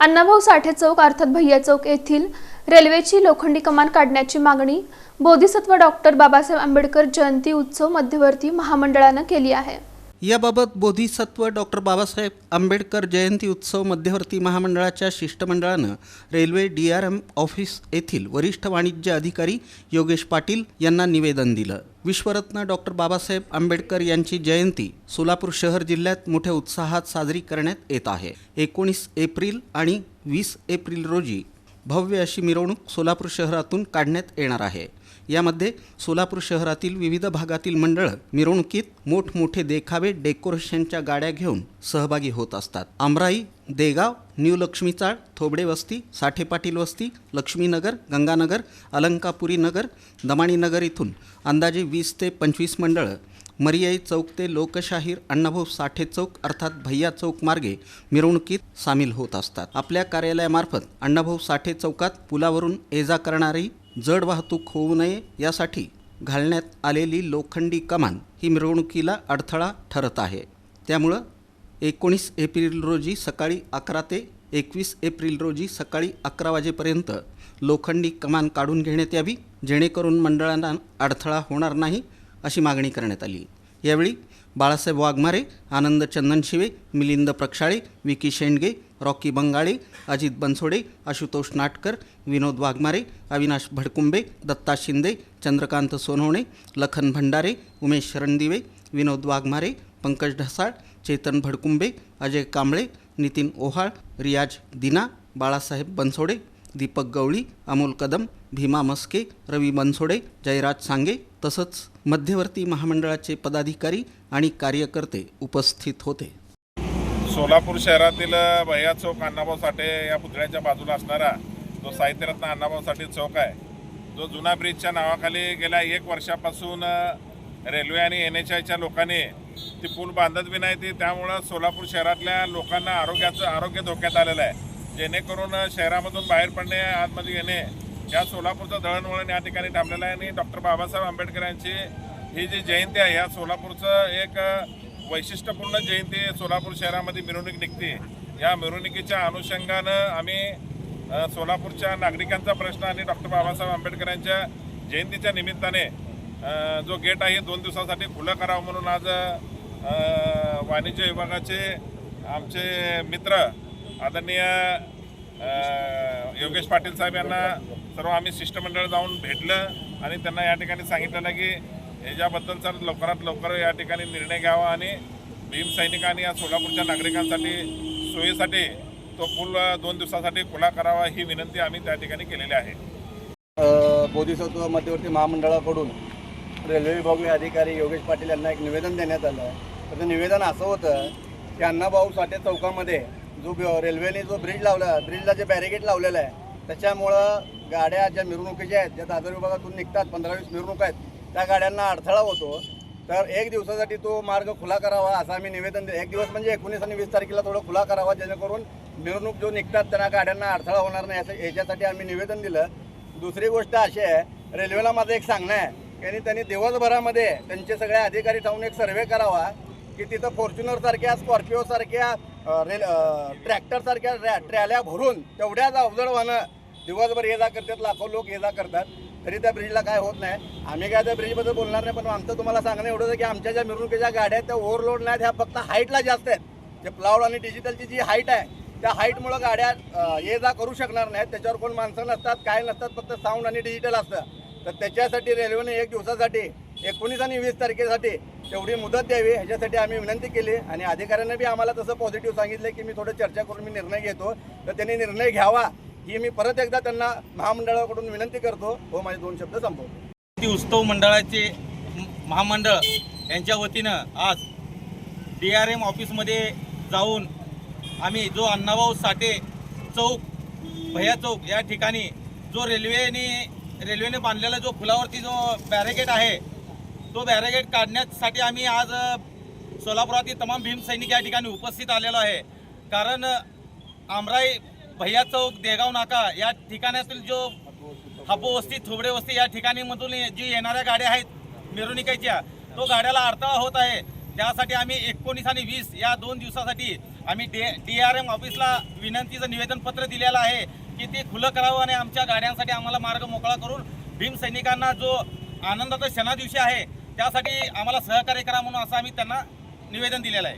अण्णाभाऊ साठे चौक अर्थात भैया चौक येथील रेल्वेची लोखंडी कमान काढण्याची मागणी बोधिसत्व डॉक्टर बाबासाहेब आंबेडकर जयंती उत्सव मध्यवर्ती महामंडळानं केली आहे. याबाबत बोधिसत्व डॉक्टर बाबासाहेब आंबेडकर जयंती उत्सव मध्यवर्ती महामंडळाच्या शिष्टमंडळानं railway D R M office येथील वरिष्ठ वाणिज्य अधिकारी योगेश पाटील यांना निवेदन दिलं. विश्वरत्न डॉक्टर बाबासाहेब आंबेडकर यांची जयंती सोलापूर शहर जिल्ह्यात मोठ्या उत्साहात साजरी करण्यात येत आहे. एकोणीस एप्रिल आणि वीस एप्रिल रोजी भव्य अशी मिरवणूक सोलापूर शहरातून काढण्यात येणार आहे. यामध्ये सोलापूर शहरातील विविध भागातील मंडळं मिरवणुकीत मोठमोठे देखावे डेकोरेशनच्या गाड्या घेऊन सहभागी होत असतात. आमराई देगाव न्यू लक्ष्मीचाळ थोबडे वस्ती साठे पाटील वस्ती लक्ष्मीनगर गंगानगर अलंकापुरी नगर दमाणी नगर इथून अंदाजे वीस ते पंचवीस मंडळं मरियाई चौक ते लोकशाहीर अण्णाभाऊ साठे चौक अर्थात भैया चौक मार्गे मिरवणुकीत सामील होत असतात. आपल्या कार्यालयामार्फत अण्णाभाऊ साठे चौकात पुलावरून ये जा करणारी जड वाहतूक होऊ नये यासाठी घालण्यात आलेली लोखंडी कमान ही मिरवणुकीला अडथळा ठरत आहे. त्यामुळं एकोणीस एप्रिल रोजी सकाळी अकरा ते एकवीस एप्रिल रोजी सकाळी अकरा वाजेपर्यंत लोखंडी कमान काढून घेण्यात यावी जेणेकरून मंडळांना अडथळा होणार नाही अशी मागणी करण्यात आली. यावेळी बाळासाहेब वाघमारे आनंद चंदनशिवे मिलिंद प्रक्षाळे विकी शेंडगे रॉकी बंगाळे अजित बनसोडे आशुतोष नाटकर विनोद वाघमारे अविनाश भडकुंबे दत्ता शिंदे चंद्रकांत सोनवणे लखन भंडारे उमेश रणदिवे विनोद वाघमारे पंकज ढसाळ चेतन भडकुंबे अजय कांबळे नितीन ओहाळ रियाज दिना बाळासाहेब बनसोडे दीपक गवळी अमोल कदम भीमा मस्के रवी बनसोडे जयराज सांगे तसंच मध्यवर्ती महामंडळाचे पदाधिकारी आणि कार्यकर्ते उपस्थित होते. सोलापूर शहरातील भैया चौक अण्णाभाऊ साठे या पुतळ्याच्या बाजूला असणारा जो साहित्यरत्न अण्णाभाऊ साठे चौक आहे जो जुना ब्रिजच्या नावाखाली गेल्या एक वर्षापासून रेल्वे आणि एन एच आयच्या लोकांनी ती पूल बांधत बी नाही ती त्यामुळं सोलापूर शहरातल्या लोकांना आरोग्याचं आरोग्य धोक्यात आलेलं आहे. जेणेकरून शहरामधून बाहेर पडणे आतमध्ये येणे या सोलापूरचं दळणवळण या ठिकाणी थांबलेलं आहे आणि डॉक्टर बाबासाहेब आंबेडकर यांची ही जी जयंती आहे या सोलापूरचं एक वैशिष्ट्यपूर्ण जयंती सोलापूर शहरामध्ये मिरवणूक निघते. या मिरवणुकीच्या अनुषंगानं आम्ही सोलापूरच्या नागरिकांचा प्रश्न आणि डॉक्टर बाबासाहेब आंबेडकर यांच्या जयंतीच्या निमित्ताने जो गेट आहे दोन दिवसासाठी खुलं करावं म्हणून आज वाणिज्य विभागाचे आमचे मित्र आदरणीय योगेश पाटील साहेब यांना सर्व आम्ही शिष्टमंडळ जाऊन भेटलं आणि त्यांना या ठिकाणी सांगितलेलं की याच्याबद्दलचा लवकरात लवकर या ठिकाणी निर्णय घ्यावा आणि भीम सैनिकांनी या सोलापूरच्या नागरिकांसाठी सोयीसाठी तो पूल दोन दिवसासाठी खुला करावा ही विनंती आम्ही त्या ठिकाणी केलेली आहे. बोधिसत्व मध्यवर्ती महामंडळाकडून रेल्वे विभागीय अधिकारी योगेश पाटील यांना एक निवेदन देण्यात आलं आहे. तर ते निवेदन असं होतं की अण्णाभाऊ साठे चौकामध्ये जो ब- रेल्वेने जो ब्रिज लावला ब्रिजला जे बॅरिगेट लावलेलं आहे त्याच्यामुळं गाड्या ज्या मिरवणुकीच्या आहेत ज्या दादर विभागातून निघतात पंधरा वीस मिरवणूक आहेत त्या गाड्यांना अडथळा होतो. तर एक दिवसासाठी तो मार्ग खुला करावा असं आम्ही निवेदन दे एक दिवस म्हणजे एकोणीस आणि वीस तारखेला थोडं खुला करावा जेणेकरून मिरवणूक जो निघतात त्यांना गाड्यांना अडथळा होणार नाही असं याच्यासाठी आम्ही निवेदन दिलं. दुसरी गोष्ट अशी आहे रेल्वेला माझं एक सांगणं आहे की त्यांनी दिवसभरामध्ये त्यांचे सगळे अधिकारी जाऊन एक सर्वे करावा की तिथं फॉर्च्युनरसारख्या स्कॉर्पिओसारख्या रेल ट्रॅक्टरसारख्या रॅ- ट्रॅल्या भरून तेवढ्याच अवजड वाहनं दिवसभर ये जा करतात लाखो लोक ये जा करतात. तरी त्या ब्रिजला काय होत नाही. आम्ही काय त्या ब्रिजबद्दल बोलणार नाही पण आमचं तुम्हाला सांगणं एवढंच आहे की आमच्या ज्या मिरवणुकीच्या गाड्या आहेत त्या ओव्हरलोड नाहीत ह्या फक्त हाईटला जास्त आहेत. जे प्लाउड आणि डिजिटलची जी हाईट आहे त्या हाईटमुळं गाड्या ये जा करू शकणार नाहीत. त्याच्यावर कोण माणसं नसतात काय नसतात फक्त साऊंड आणि डिजिटल असतं. तर त्याच्यासाठी रेल्वेने एक दिवसासाठी एकोणीस आणि वीस तारखेसाठी तेवढी मुदत द्यावी ह्याच्यासाठी आम्ही विनंती केली. आणि अधिकाऱ्यांनी बी आम्हाला तसं पॉझिटिव्ह सांगितलं की मी थोडं चर्चा करून मी निर्णय घेतो. तर त्यांनी निर्णय घ्यावा. ही मी परत एकदा त्यांना महामंडळाकडून विनंती करतो. व माझे दोन शब्द संपवतो. ती उत्सव मंडळाचे महामंडळ यांच्या वतीनं आज डी आर एम ऑफिसमध्ये जाऊन आम्ही जो अण्णाभाऊ साठे चौक भैया चौक या ठिकाणी जो रेल्वेने रेल्वेने बांधलेला जो पुलावरती जो बॅरेगेट आहे तो बॅरेगेट काढण्यासाठी आम्ही आज सोलापुरातील तमाम भीम सैनिक या ठिकाणी उपस्थित आलेलो आहे. कारण आमराई भैया चौक देगाव नाका या ठिकाणातील जो हापो वस्ती थोबडे वस्ती या ठिकाणी मधून जी येणाऱ्या गाड्या आहेत मिरवणुकीच्या तो गाड्याला अडथळा होत आहे. त्यासाठी आम्ही एकोणीस आणि वीस या दोन दिवसासाठी आम्ही डे डी आर एम ऑफिसला विनंतीचं निवेदनपत्र दिलेलं आहे की ते खुलं करावं आणि आमच्या गाड्यांसाठी आम्हाला मार्ग मोकळा करून भीम सैनिकांना जो आनंदाचा क्षणा दिवशी आहे त्यासाठी आम्हाला सहकार्य करा म्हणून असं आम्ही त्यांना निवेदन दिलेलं आहे.